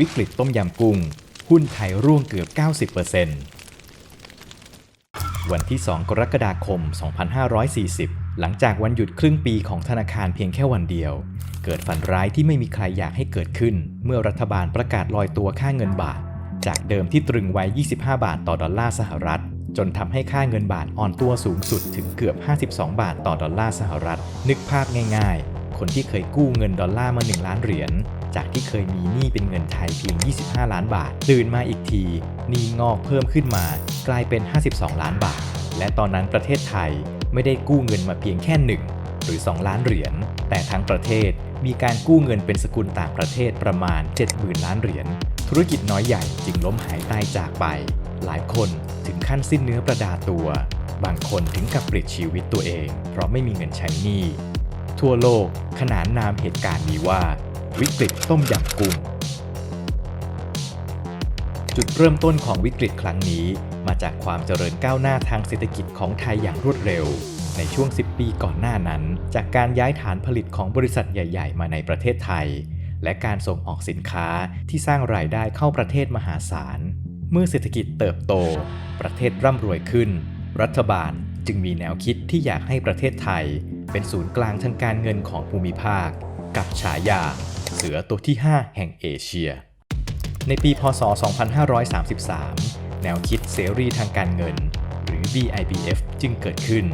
วิกฤตต้มยำกุ้ง หุ้นไทยร่วงเกือบ 90%วันที่ 2 กรกฎาคม 2540 หลังจากวันหยุดครึ่งปีของธนาคารเพียงแค่วันเดียว เกิดฝันร้ายที่ไม่มีใครอยากให้เกิดขึ้น เมื่อรัฐบาลประกาศลอยตัวค่าเงินบาท จากเดิมที่ตรึงไว้ 25 บาทต่อดอลลาร์สหรัฐ จนทำให้ค่าเงินบาทอ่อนตัวสูงสุดถึงเกือบ 52 บาทต่อดอลลาร์สหรัฐ นึกภาพง่าย ๆ คนที่เคยกู้เงินดอลลาร์มา 1 ล้านเหรียญจากที่เคยมีหนี้เป็นเงินไทยเพียง 25 ล้านบาท ตื่นมาอีกทีหนี้งอกเพิ่มขึ้นมา กลายเป็น 52 ล้านบาท และตอนนั้นประเทศไทยไม่ได้กู้เงินมาเพียงแค่1หรือ 2 ล้านเหรียญ แต่ทั้งประเทศมีการกู้เงินเป็นสกุลต่างประเทศประมาณ 70,000 ล้านเหรียญ ธุรกิจน้อยใหญ่จึงล้มหายตายจากไป หลายคนถึงขั้นสิ้นเนื้อประดาตัว บางคนถึงกับปลิดชีวิตตัวเอง เพราะไม่มีเงินใช้หนี้ ทั่วโลกขนานนามเหตุการณ์นี้ว่า วิกฤตต้มยำกุ้ง จุดเริ่มต้นของวิกฤตครั้งนี้ มาจากความเจริญก้าวหน้าทางเศรษฐกิจของไทยอย่างรวดเร็ว ในช่วง 10 ปีก่อนหน้านั้น จากการย้ายฐานผลิตของบริษัทใหญ่ ๆ มาในประเทศไทย และการส่งออกสินค้าที่สร้างรายได้เข้าประเทศมหาศาล เมื่อเศรษฐกิจเติบโต ประเทศร่ำรวยขึ้น รัฐบาลจึงมีแนวคิดที่อยากให้ประเทศไทย เป็นศูนย์กลางทางการเงินของภูมิภาค กับฉายา เสือตัวที่ 5 แห่งเอเชีย ในปีพศ 2533 แนวคิดเสรีทางการเงิน หรือ BIBF จึงเกิดขึ้น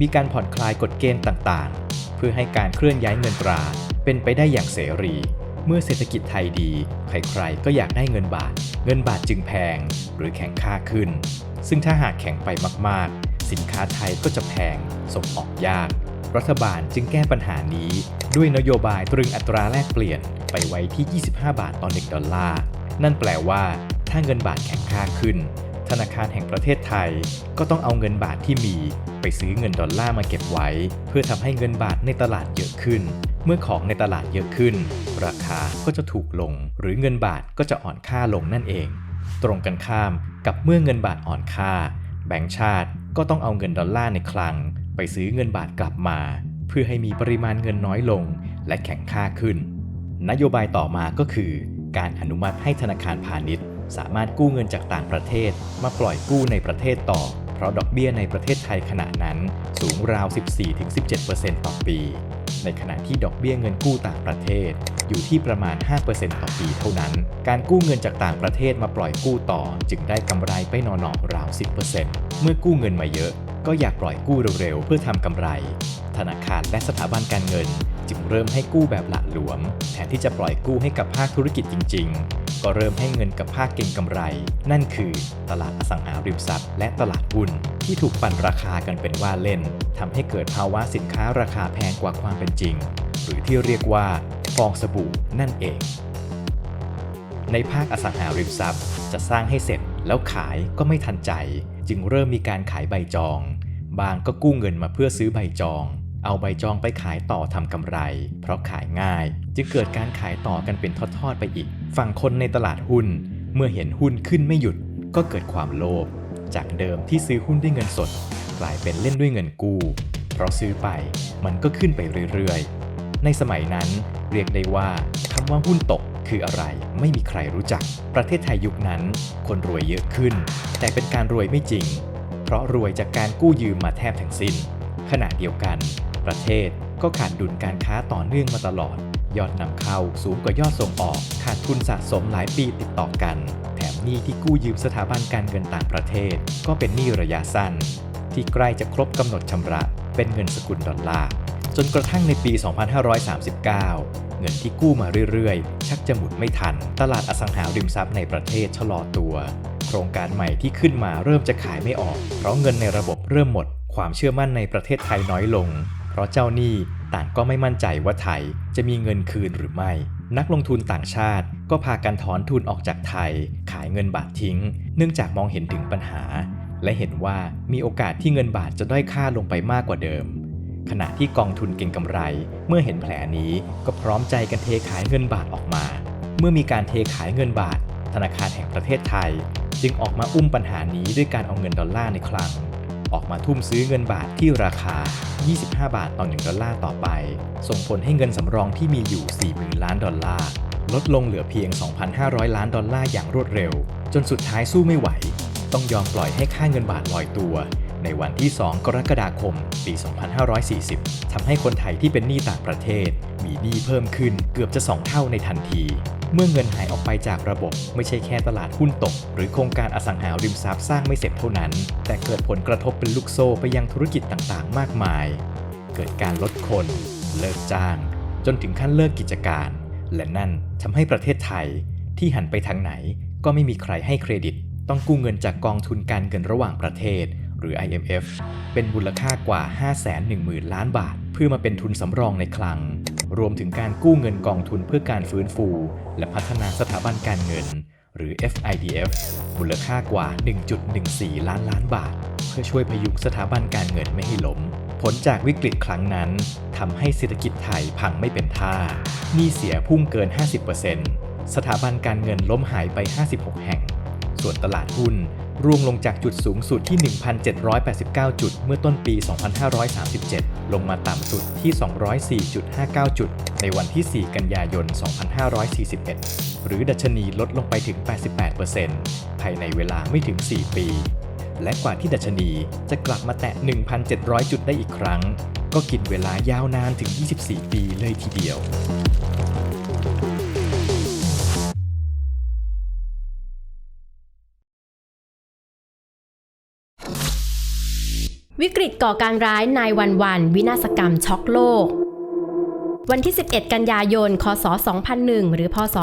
มีการผ่อนคลายกฎเกณฑ์ต่างๆ เพื่อให้การเคลื่อนย้ายเงินตราเป็นไปได้อย่างเสรี เมื่อเศรษฐกิจไทยดี ใครๆ ก็อยากได้เงินบาท เงินบาทจึงแพง หรือแข็งค่าขึ้น ซึ่งถ้าหากแข็งไปมากๆ สินค้าไทยก็จะแพงส่งออกยาก รัฐบาลจึงแก้ปัญหานี้ ด้วยนโยบายตรึงอัตราแลกเปลี่ยนไปไว้ที่ 25 บาทต่อ1ดอลลาร์ นั่นแปลว่าถ้าเงินบาทแข็งค่าขึ้น ธนาคารแห่งประเทศไทย ก็ต้องเอาเงินบาทที่มี ไปซื้อเงินดอลลาร์มาเก็บไว้ เพื่อทำให้เงินบาทในตลาดเยอะขึ้น เมื่อของในตลาดเยอะขึ้น ราคาก็จะถูกลง หรือเงินบาทก็จะอ่อนค่าลงนั่นเอง ตรงกันข้ามกับเมื่อเงินบาทอ่อนค่า แบงก์ชาติก็ต้องเอาเงินดอลลาร์ในคลัง ไปซื้อเงินบาทกลับมา เพื่อให้มีปริมาณเงินน้อยลง และแข็งค่าขึ้น นโยบายต่อมาก็คือ การอนุมัติให้ธนาคารพาณิชย์ สามารถกู้เงินจากต่างประเทศ มาปล่อยกู้ในประเทศต่อ เพราะดอกเบี้ยในประเทศไทยขณะนั้นสูงราว 14-17%ต่อปี ในขณะที่ดอกเบี้ยเงินกู้ต่างประเทศอยู่ที่ประมาณ 5%ต่อปีเท่านั้น การกู้เงินจากต่างประเทศมาปล่อยกู้ต่อ จึงได้กำไรไปนอนๆราว 10%เมื่อกู้เงินมาเยอะ ก็อยากปล่อยกู้เร็วๆ เพื่อทำกำไร ธนาคารและสถาบันการเงิน จึงเริ่มให้กู้แบบหละหลวม แทนที่จะปล่อยกู้ให้กับภาคธุรกิจจริง ๆ ก็เริ่มให้เงินกับภาคเก็งกำไร นั่นคือตลาดอสังหาริมทรัพย์ และตลาดหุ้นที่ถูกปั่นราคากันเป็นว่าเล่นทำให้เกิดภาวะสินค้าราคาแพงกว่าความเป็นจริง หรือที่เรียกว่าฟองสบู่นั่นเอง ในภาคอสังหาริมทรัพย์ จะสร้างให้เสร็จแล้วขายก็ไม่ทันใจ จึงเริ่มมีการขายใบจอง บางก็กู้เงินมาเพื่อซื้อใบจอง เอาใบจองไปขายต่อทำกำไร เพราะขายง่าย จึงเกิดการขายต่อกันเป็นทอดๆไปอีก ฝั่งคนในตลาดหุ้น เมื่อเห็นหุ้นขึ้นไม่หยุด ก็เกิดความโลภ จากเดิมที่ซื้อหุ้นด้วยเงินสด กลายเป็นเล่นด้วยเงินกู้ เพราะซื้อไปมันก็ขึ้นไปเรื่อยๆ ในสมัยนั้นเรียกได้ว่าคำว่าหุ้นตก คืออะไรไม่มีใครรู้จัก ประเทศไทยยุคนั้น คนรวยเยอะขึ้น แต่เป็นการรวยไม่จริง เพราะรวยจากการกู้ยืมมาแทบทั้งสิ้น ขณะเดียวกัน ประเทศก็ขาดดุลการค้าต่อเนื่องมาตลอด ยอดนำเข้าสูงกว่ายอดส่งออก ขาดทุนสะสมหลายปีติดต่อกัน แถมหนี้ที่กู้ยืมสถาบันการเงินต่างประเทศ ก็เป็นหนี้ระยะสั้น ที่ใกล้จะครบกำหนดชำระ เป็นเงินสกุลดอลลาร์จนกระทั่งในปี 2539 เงินที่กู้มาเรื่อยๆ ชักจะหมุนไม่ทัน ตลาดอสังหาริมทรัพย์ในประเทศชะลอตัว โครงการใหม่ที่ขึ้นมาเริ่มจะขายไม่ออก เพราะเงินในระบบเริ่มหมด ความเชื่อมั่นในประเทศไทยน้อยลง เพราะเจ้าหนี้ต่างก็ไม่มั่นใจว่าไทยจะมีเงินคืนหรือไม่ นักลงทุนต่างชาติก็พากันถอนทุนออกจากไทย ขายเงินบาททิ้ง เนื่องจากมองเห็นถึงปัญหา และเห็นว่ามีโอกาสที่เงินบาทจะด้อยค่าลงไปมากกว่าเดิม ขณะที่กองทุนเก็งกำไร เมื่อเห็นแผลนี้ก็พร้อมใจกันเทขายเงินบาทออกมา เมื่อมีการเทขายเงินบาท ธนาคารแห่งประเทศไทย จึงออกมาอุ้มปัญหานี้ด้วยการเอาเงินดอลลาร์ในคลัง ออกมาทุ่มซื้อเงินบาทที่ราคา 25 บาทต่อ1ดอลลาร์ต่อไป ส่งผลให้เงินสำรองที่มีอยู่40,000ล้านดอลลาร์ลดลงเหลือเพียง 2,500 ล้านดอลลาร์อย่างรวดเร็ว จนสุดท้ายสู้ไม่ไหว ต้องยอมปล่อยให้ค่าเงินบาทลอยตัว ในวันที่ 2 กรกฎาคม ปี 2540 ทำให้คนไทยที่เป็นหนี้ต่างประเทศ มีหนี้เพิ่มขึ้นเกือบจะ 2 เท่าในทันที เมื่อเงินหายออกไปจากระบบ ไม่ใช่แค่ตลาดหุ้นตก หรือโครงการอสังหาริมทรัพย์สร้างไม่เสร็จเท่านั้น แต่เกิดผลกระทบเป็นลูกโซ่ไปยังธุรกิจต่างๆ มากมาย เกิดการลดคน เลิกจ้าง จนถึงขั้นเลิกกิจการ และนั่นทำให้ประเทศไทยที่หันไปทางไหนก็ไม่มีใครให้เครดิต ต้องกู้เงินจากกองทุนการเงินระหว่างประเทศ หรือ IMF เป็นมูลค่ากว่า 510,000 ล้านบาท เพื่อมาเป็นทุนสำรองในคลัง รวมถึงการกู้เงินกองทุนเพื่อการฟื้นฟู และพัฒนาสถาบันการเงิน หรือ FIDF มูลค่ากว่า 1.14 ล้านล้านบาท เพื่อช่วยพยุงสถาบันการเงินไม่ให้ล้มผลจากวิกฤตครั้งนั้นทำให้เศรษฐกิจไทยพังไม่เป็นท่าหนี้เสียพุ่งเกิน 50%สถาบันการเงินล้มหายไป 56 แห่ง ส่วนตลาดหุ้น ร่วงลงจากจุดสูงสุดที่ 1,789 จุด เมื่อต้นปี 2537 ลงมาต่ำสุดที่ 204.59 จุด ในวันที่ 4 กันยายน 2541 หรือดัชนีลดลงไปถึง 88%ภายในเวลาไม่ถึง 4 ปี และกว่าที่ดัชนีจะกลับมาแตะ 1,700 จุดได้อีกครั้ง ก็กินเวลายาวนานถึง 24 ปีเลยทีเดียว วิกฤตก่อการร้ายนายวันวัน วินาศกรรมช็อกโลก วันที่ 11 กันยายน คศ 2001 หรือ พศ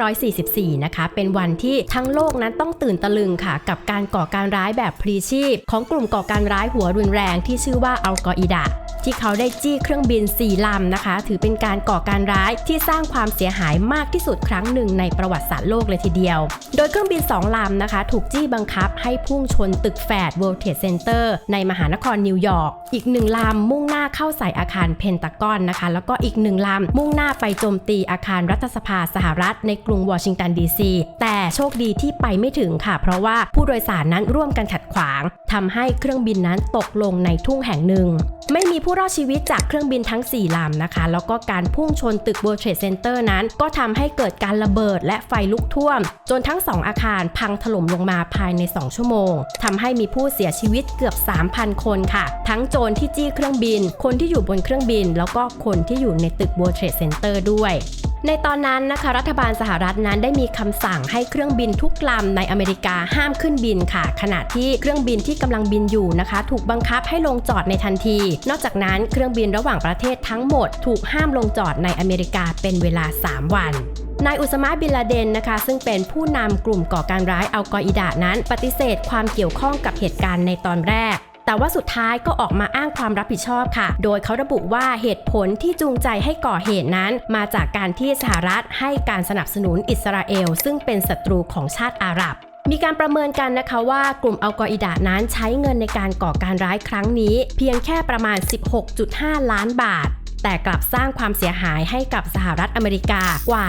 2544 นะคะ เป็นวันที่ทั้งโลกนั้นต้องตื่นตะลึงค่ะ กับการก่อการร้ายแบบพลีชีพ ของกลุ่มก่อการร้ายหัวรุนแรงที่ชื่อว่าอัลกออิดะ ที่เขาได้จี้เครื่องบิน4ลำนะคะ ถือเป็นการก่อการร้ายที่สร้างความเสียหายมากที่สุดครั้งหนึ่งในประวัติศาสตร์โลกเลยทีเดียว โดยเครื่องบิน 2 ลำนะคะ ถูกจี้บังคับให้พุ่งชนตึกแฝด World Trade Center ในมหานครนิวยอร์ก อีกหนึ่งลำมุ่งหน้าเข้าใส่อาคารเพนตากอนนะคะ แล้วก็อีกหนึ่งลำมุ่งหน้าไปโจมตีอาคารรัฐสภาสหรัฐในกรุงวอชิงตันดีซีแต่โชคดีที่ไปไม่ถึงค่ะ เพราะว่าผู้โดยสารนั้นร่วมกันขัดขวางทำให้เครื่องบินนั้นตกลงในทุ่งแห่งหนึ่ง ไม่มีผู้รอดชีวิตจากเครื่องบินทั้ง 4ลำนะคะ แล้วก็การพุ่งชนตึก World Trade Center นั้น ก็ทำให้เกิดการระเบิดและไฟลุกท่วม จนทั้ง 2 อาคารพังถล่มลงมาภายใน 2 ชั่วโมงทำให้มีผู้เสียชีวิตเกือบ 3,000 คนค่ะ ทั้งโจรที่จี้เครื่องบิน คนที่อยู่บนเครื่องบิน แล้วก็คนที่อยู่ในตึก World Trade Center ด้วย ในตอนนั้นนะคะ รัฐบาลสหรัฐนั้นได้มีคำสั่งให้เครื่องบินทุกลำในอเมริกาห้ามขึ้นบินค่ะ ขณะที่เครื่องบินที่กำลังบินอยู่นะคะ ถูกบังคับให้ลงจอดในทันที นอกจากนั้นเครื่องบินระหว่างประเทศทั้งหมด ถูกห้ามลงจอดในอเมริกาเป็นเวลา 3 วันนายอุสมาบินลาเดนนะคะ ซึ่งเป็นผู้นำกลุ่มก่อการร้ายอัลกออิดะนั้น ปฏิเสธความเกี่ยวข้องกับเหตุการณ์ในตอนแรก แต่ว่าสุดท้ายก็ออกมาอ้างความรับผิดชอบค่ะ โดยเขาระบุว่าเหตุผลที่จูงใจให้ก่อเหตุนั้น มาจากการที่สหรัฐให้การสนับสนุนอิสราเอล ซึ่งเป็นศัตรูของชาติอาหรับมีการประเมินกันนะคะว่ากลุ่มอัลกออิดะนั้นใช้เงินในการก่อการร้ายครั้งนี้ เพียงแค่ประมาณ 16.5 ล้านบาท แต่กลับสร้างความเสียหายให้กับสหรัฐอเมริกากว่า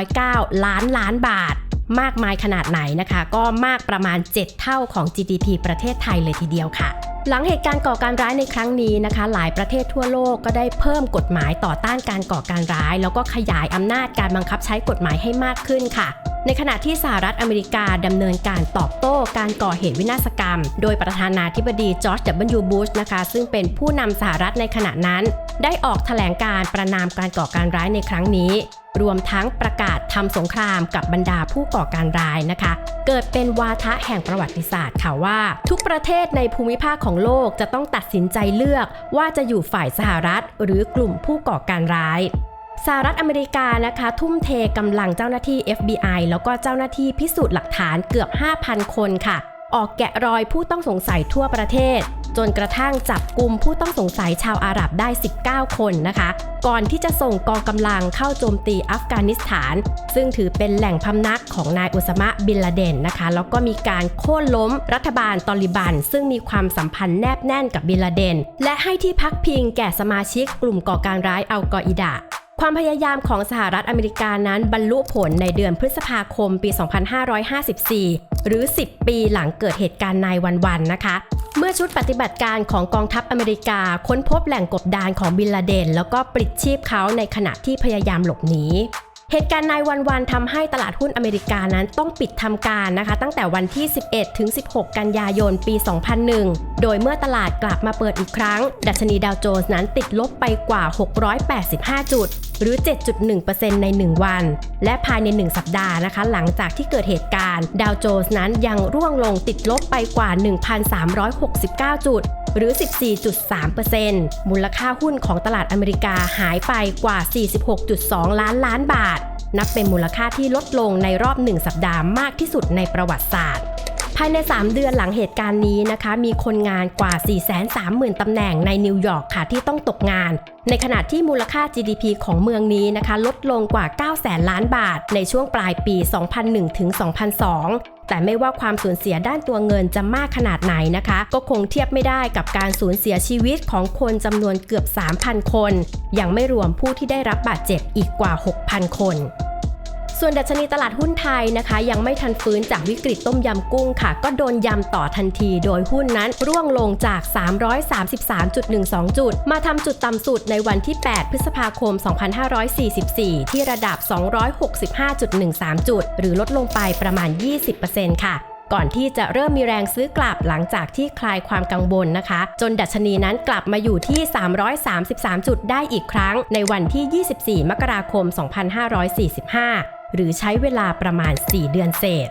109 ล้านล้านบาท มากมายขนาดไหนนะคะ ก็มากประมาณ 7 เท่าของ GDP ประเทศไทยเลยทีเดียวค่ะ หลังเหตุการณ์ก่อการร้ายในครั้งนี้นะคะ หลายประเทศทั่วโลกก็ได้เพิ่มกฎหมายต่อต้านการก่อการร้าย แล้วก็ขยายอำนาจการบังคับใช้กฎหมายให้มากขึ้นค่ะในขณะที่สหรัฐอเมริกาดำเนินการตอบโต้การก่อเหตุวินาศกรรม โดยประธานาธิบดีจอร์จ W. บูชนะคะ ซึ่งเป็นผู้นำสหรัฐในขณะนั้น ได้ออกแถลงการประนามการก่อการร้ายในครั้งนี้ รวมทั้งประกาศทำสงครามกับบรรดาผู้ก่อการร้ายนะคะ เกิดเป็นวาทะแห่งประวัติศาสตร์ค่ะว่า ทุกประเทศในภูมิภาคของโลกจะต้องตัดสินใจเลือกว่าจะอยู่ฝ่ายสหรัฐ หรือกลุ่มผู้ก่อการร้ายสหรัฐอเมริกานะคะ ทุ่มเทกำลังเจ้าหน้าที่ FBI แล้วก็เจ้าหน้าที่พิสูจน์หลักฐานเกือบ 5,000 คนค่ะ ออกแกะรอยผู้ต้องสงสัยทั่วประเทศ จนกระทั่งจับกลุ่มผู้ต้องสงสัยชาวอาหรับได้ 19 คนนะคะ ก่อนที่จะส่งกองกำลังเข้าโจมตีอัฟกานิสถาน ซึ่งถือเป็นแหล่งพำนักของนายอุสมะบินลาเดนนะคะ แล้วก็มีการโค่นล้มรัฐบาลตอลิบัน ซึ่งมีความสัมพันธ์แนบแน่นกับบินลาเดน และให้ที่พักพิงแก่สมาชิกกลุ่มก่อการร้ายอัลกออิดะ ความพยายามของสหรัฐอเมริกานั้นบรรลุผลในเดือนพฤษภาคมปี 2554 หรือ 10 ปีหลังเกิดเหตุการณ์นายวันวันนะคะ เมื่อชุดปฏิบัติการของกองทัพอเมริกา ค้นพบแหล่งกบดานของบินลาเดน แล้วก็ปลิดชีพเขาในขณะที่พยายามหลบหนีเหตุการณ์นายวันวันทำให้ตลาดหุ้นอเมริกานั้นต้องปิดทำการนะคะ ตั้งแต่วันที่ 11 ถึง 16 กันยายนปี 2001 โดยเมื่อตลาดกลับมาเปิดอีกครั้ง ดัชนีดาวโจนส์นั้นติดลบไปกว่า 685 จุด หรือ 7.1%ใน 1 วัน และภายใน 1 สัปดาห์นะคะ หลังจากที่เกิดเหตุการณ์ดาวโจนส์นั้นยังร่วงลงติดลบไปกว่า 1,369 จุด หรือ 14.3%มูลค่าหุ้นของตลาดอเมริกาหายไปกว่า 46.2 ล้านล้านบาท นับเป็นมูลค่าที่ลดลงในรอบ 1 สัปดาห์มากที่สุดในประวัติศาสตร์ ภายใน 3 เดือนหลังเหตุการณ์นี้นะคะ มีคนงานกว่า 430,000 ตำแหน่งในนิวยอร์กค่ะที่ต้องตกงาน ในขณะที่มูลค่า GDP ของเมืองนี้นะคะ ลดลงกว่า 9 แสนล้านบาท ในช่วงปลายปี 2001 ถึง 2002แต่ไม่ว่าความสูญเสียด้านตัวเงินจะมากขนาดไหนนะคะ ก็คงเทียบไม่ได้กับการสูญเสียชีวิตของคนจำนวนเกือบ 3,000 คน ยังไม่รวมผู้ที่ได้รับบาดเจ็บอีกกว่า 6,000 คน ส่วนดัชนีตลาดหุ้นไทยนะคะ ยังไม่ทันฟื้นจากวิกฤตต้มยำกุ้งค่ะ ก็โดนยำต่อทันที โดยหุ้นนั้นร่วงลงจาก 333.12 จุด มาทำจุดต่ำสุดในวันที่ 8 พฤษภาคม 2544 ที่ระดับ 265.13 จุด หรือลดลงไปประมาณ 20%ค่ะก่อนที่จะเริ่มมีแรงซื้อกลับหลังจากที่คลายความกังวลนะคะ จนดัชนีนั้นกลับมาอยู่ที่ 333 จุดได้อีกครั้ง ในวันที่ 24 มกราคม 2545 หรือใช้เวลาประมาณ 4 เดือนเศษ